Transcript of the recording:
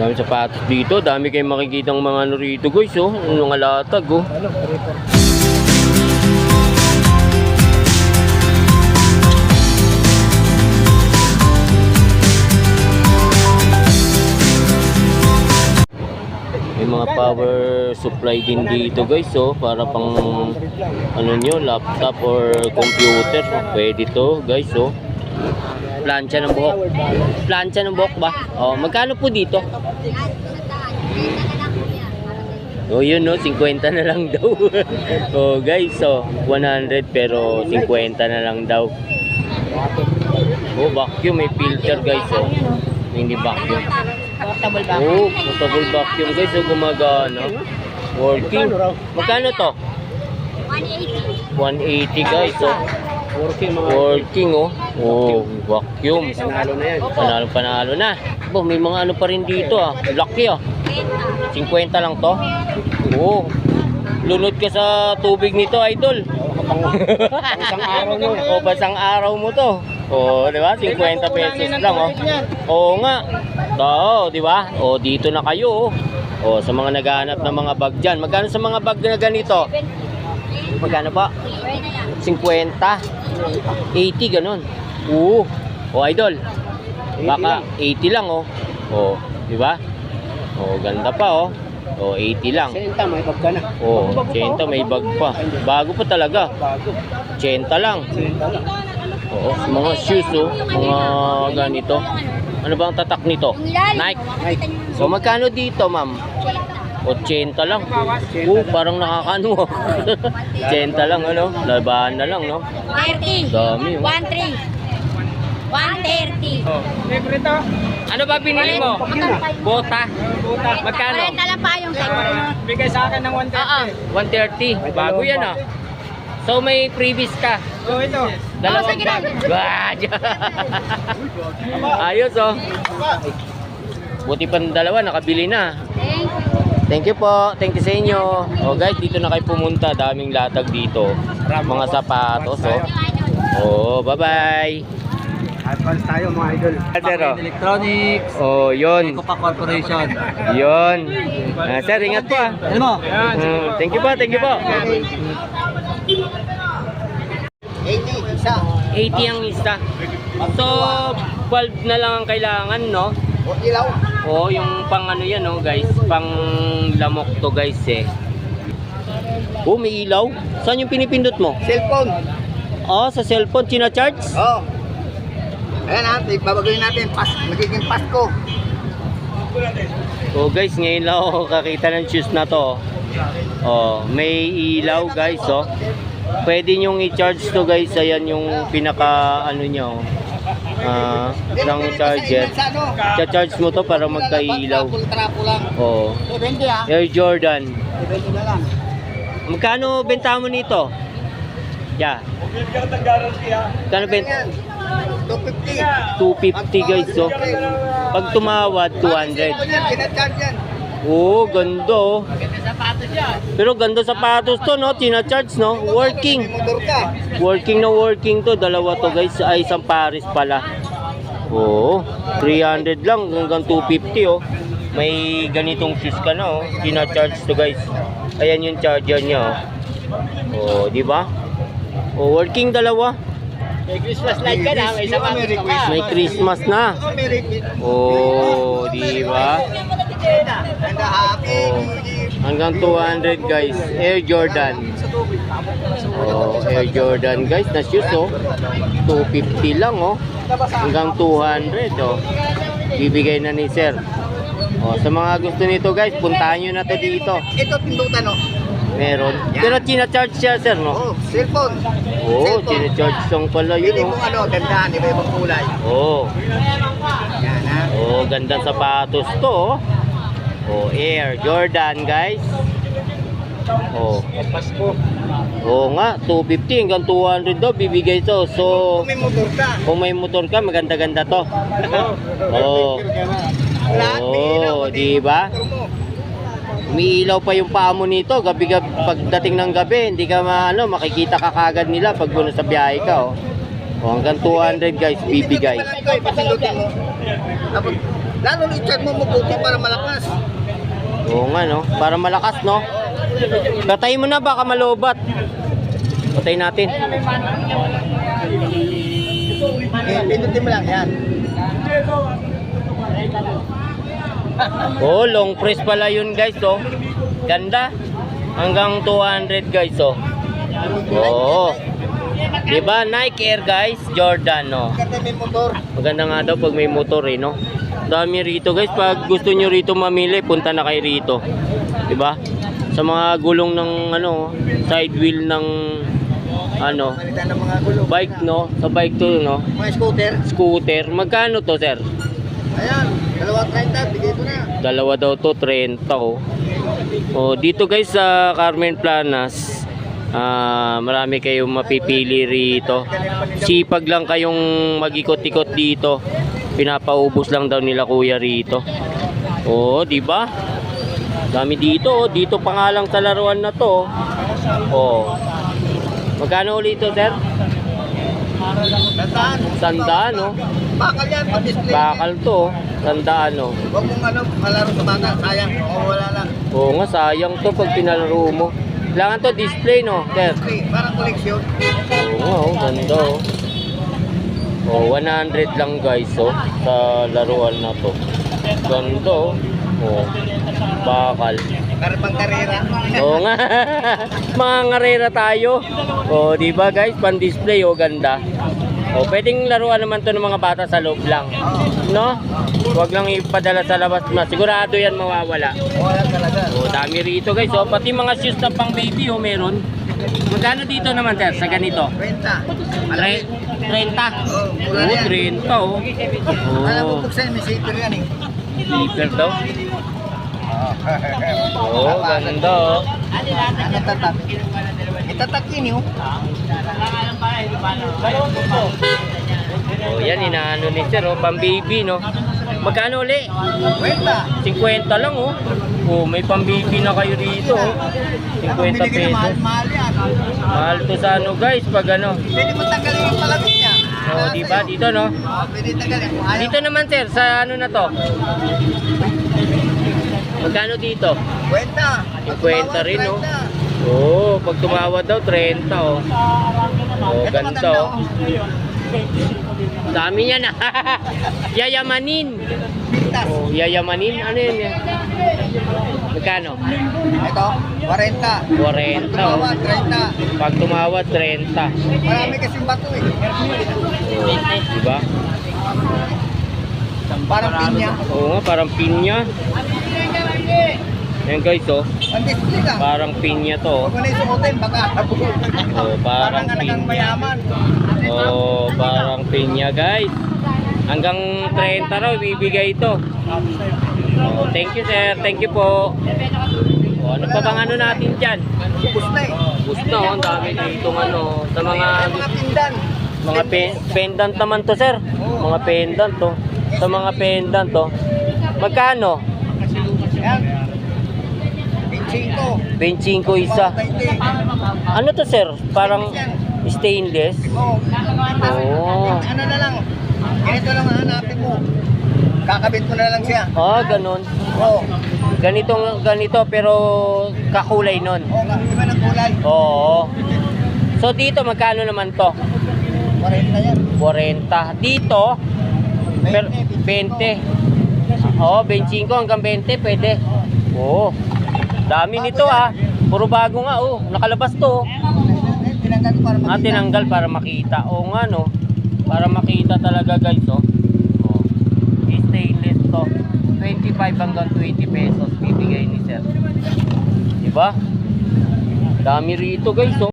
Dami sapatos dito. Dami kayong makikita mga ano rito guys. Oh. Mga latag. Oh. Ano. May mga power supply din dito guys. Oh. Para pang ano nyo, laptop or computer. Pwede to guys. Oh. Plancha ng buhok. Plancha ng buhok ba? Oh, magkano po dito? Oh, yun no, 50 na lang daw. oh, guys, so 100 pero 50 na lang daw. Oh, vacuum may filter guys, oh. Hindi vacuum. Portable ba? Oh, portable vacuum guys, oh, gumagana. Working. Magkano to? 180. 180 guys, oh. Working mga Working, oh. Oh, vacuum. Panalo na yan. Panalo panalo na. Bo, may mga ano pa rin dito ah. Laki ah. 50 lang to. Oo. Lunod ka sa tubig nito, idol. Isang araw nyo. o, basang araw mo to. O, di ba? 50 pesos lang, oh. Oo nga. Oo, di ba? O, dito na kayo, oh. O, sa mga naghahanap ng mga bag dyan. Magkano sa mga bag na ganito? Magkano pa? 50. 80, ganun. Oo. O, idol. Baka 80 lang, oh. O, di ba? O, ganda pa, oh. O, 80 lang. Senta, may bag ka na. Oh, 80 may bag pa. Bago pa talaga. Bago. 80 lang. Senta lang. Oo, mga shoes oh, mga ganito. Ano ba ang tatak nito? Nike. Nike. So magkano dito, ma'am? 80 lang. Oh, parang nakakano. 80 lang ano? Labahan na lang, no? 30. Dami, oh. 130. 130. Libre to. Ano ba binili mo? Bota. Buta. Magkano? 40 lang pa yung second. Bigay sa akin ng 130. Oo. 130. Bago yan ah. So may previous ka. So ito. Dalawang Oh, sige bag. Wah, Ayos oh. Buti pa ng dalawa, nakabili na. Thank you. Thank you po. Thank you sa inyo. Oh guys, dito na kayo pumunta. Daming latag dito. Mga sapatos oh. Oh, bye-bye. Advance tayo mga idol. Sir, oh. Electronics, Oh, yon. Copa Corporation. Yon. Ah, sir, ingat po ah. Ano mo? Mm, thank you po, thank you po. 80, isa. 80 ang isa. So, bulb na lang ang kailangan, no? O ilaw. Oo, yung pang ano yan, no, guys. Pang lamok to, guys, eh. Oh, may ilaw. Saan yung pinipindot mo? Cellphone. Oh, sa cellphone, china-charge? Oo. Ayan ha, babaguhin natin. Pas, magiging Pasko. Oh, guys, ngayon lang ako kakita ng shoes na to. Oh, may ilaw, guys, oh. Pwede nyong i-charge to, guys. Ayan yung pinaka, ano nyo, ah, ng charger. Sa? Cha-charge mo to para magka-ilaw. Lang. Oh. 70 ha. Air Jordan. 70 na lang. Magkano benta mo nito? Yeah. Magkano benta? Ayan. 250. 250 guys, so. Pag tumawad, 200. Pinacharge yan. Oo, ganda oh. Pero ganda sapatos to, no? Tina-charge, no? Working. Working na working to. Dalawa to guys. Ay, isang Paris pala. Oo. 300 lang hanggang 250 oh. May ganitong shoes ka na oh. Tina-charge to guys. Ayan yung charger niya oh. Oh, di ba? Oh, working dalawa. May Christmas light ka na. May sapatos ka pa. May Christmas na. Oh. Oh, di ba? And the happy Oh. Hanggang 200 guys. Air Jordan. Oh, Air Jordan guys na shoes oh. 250 lang oh. Hanggang 200 oh. Bibigay na ni sir. Oh, sa mga gusto nito guys, puntahan nyo na to dito. Ito pindutan no. Meron. Pero china-charge siya sir no? Oh, cellphone. Oo, oh, Cellphone. china-charge lang pala Pili yun mo oh. ano, gandaan, iba-ibang kulay. Oh. Yan ha. Oh, gandang sapatos to. Oh, oh Air Jordan, guys. Oh. Pasko. Oo nga, 250 hanggang 200 daw bibigay to. So, Kung may motor ka. kung may motor ka, maganda-ganda to. Oo. Lahat may ilaw. Oo, pati di ba? motor mo. Umiilaw pa yung paa mo nito. Gabi, gabi pagdating ng gabi, hindi ka ma, ano, makikita ka kagad nila pag ano, sa biyahe ka. Oh. Oh, hanggang 200 guys, bibigay. Lalo i-chat mo mabuti para malakas. Oo nga, no? Para malakas, no? Patay mo na, baka malobat. Patay natin. Eh, pindutin mo lang yan. Oh, long press pala yun, guys, oh. Ganda. Hanggang 200, guys, oh. Oo. Diba? Nike Air, guys. Jordan, motor. Maganda nga daw pag may motor eh, no? Dami rito guys, pag gusto nyo rito mamili, punta na kayo rito. 'Di ba? Sa mga gulong ng ano, side wheel ng ano, bike no, sa bike to no, Mga scooter. scooter. Magkano to, sir? Ayan, dalawa 30, bigay ko na. Dalawa daw to, 30 oh. Oh, dito guys sa Carmen Planas, ah marami kayong mapipili rito. Sipag lang kayong mag-ikot-ikot dito. Pinapaubos lang daw nila kuya rito. Oh, di ba? Dami dito, oh. dito pa nga lang sa laruan na to. Oh. Magkano ulit ito, sir? Tandaan. Sandaan, oh. Bakal yan, pa-display. Bakal to, oh. Sandaan, oh. Huwag mong ano, malaro sa bata. Sayang, o wala lang. Oo nga, sayang to pag pinalaro mo. Kailangan to display, no, sir? Okay, parang koleksyon. Oo nga, oh, ganda oh. Oh, 100 lang guys oh sa laruan na to. Ganda oh. Oh. Bakal. Karapang karera. Oo nga. Mga ngarera tayo. Oh, di ba guys? Pan-display oh, ganda. Oh, pwedeng laruan naman to ng mga bata sa loob lang. No? Huwag lang ipadala sa labas na. Sigurado yan mawawala. Wala talaga. Oh, dami rito guys. Oh, pati mga shoes na pang baby oh, meron. Magkano dito naman sir sa ganito? Kwenta. Tre- 30. Oh, mura Oo, yan. 30 oh. Alam mo, buksan, may zipper yan eh. Zipper daw. Oo, oh, ganda oh. Ano tatak? Itatak yun yun. Oh, yan inaano ni sir oh, pang baby no. Magkano uli? Kwenta. 50 lang oh. Oh, may pang baby na kayo dito oh. 50 Binigay na pesos. mahal-mahal yan. Mahal to sa ano guys pag ano. Pwede mo tanggalin yung palamig niya. Oh, di ba dito no? Oh, pwede tanggalin. Dito naman sir sa ano na to. Magkano dito? Kwenta. 50 rin, no? 30. Oo, oh, pag tumawad daw 30 oh. Oh, Ito ganda maganda, oh. Dami yan ah. yayamanin. Oh, yayamanin. Ano yun? yan? Magkano? Ito, 40. 40 oh. Tumawa, 30. Pag tumawad 30. Marami kasing bato eh. Oh, di ba? Parang pinya. Oo nga, parang pinya. Yan guys oh, Ang display lang. parang pinya to. oh. Huwag mo na isuotin, baka habulin. Oh, parang pinya. mayaman. Oh, parang pinya guys. Hanggang 30 raw ibibigay ito. Oh, thank you sir, thank you po. Oh, ano pa bang ano natin dyan? Na eh. Gusto, oh, ang dami dito ano, sa mga mga pindan. mga pe- pendant naman to sir. Mga pendant to. Sa mga pendant to. Magkano? Yan. 25. 25 isa. 20. Ano to sir? Parang stainless. Oh. Oh. Ano na lang. Ganito lang ang hanapin mo. Kakabit mo na lang siya. Ah, ganun. Oo. Ganito ganito pero kakulay nun. Oh, iba ng kulay. Oo. So dito magkano naman to? 40 yan. 40. Dito per 20. Oo, 25 hanggang 20 pwede. Oo. Dami nito ah. Puro bago nga oh. Nakalabas to. Tinanggal para Ah, makita. tinanggal para makita. Oo nga no. Para makita talaga guys oh. Oh. Stainless to. 25 hanggang 20 pesos bibigay ni sir. Diba? Dami rito guys oh.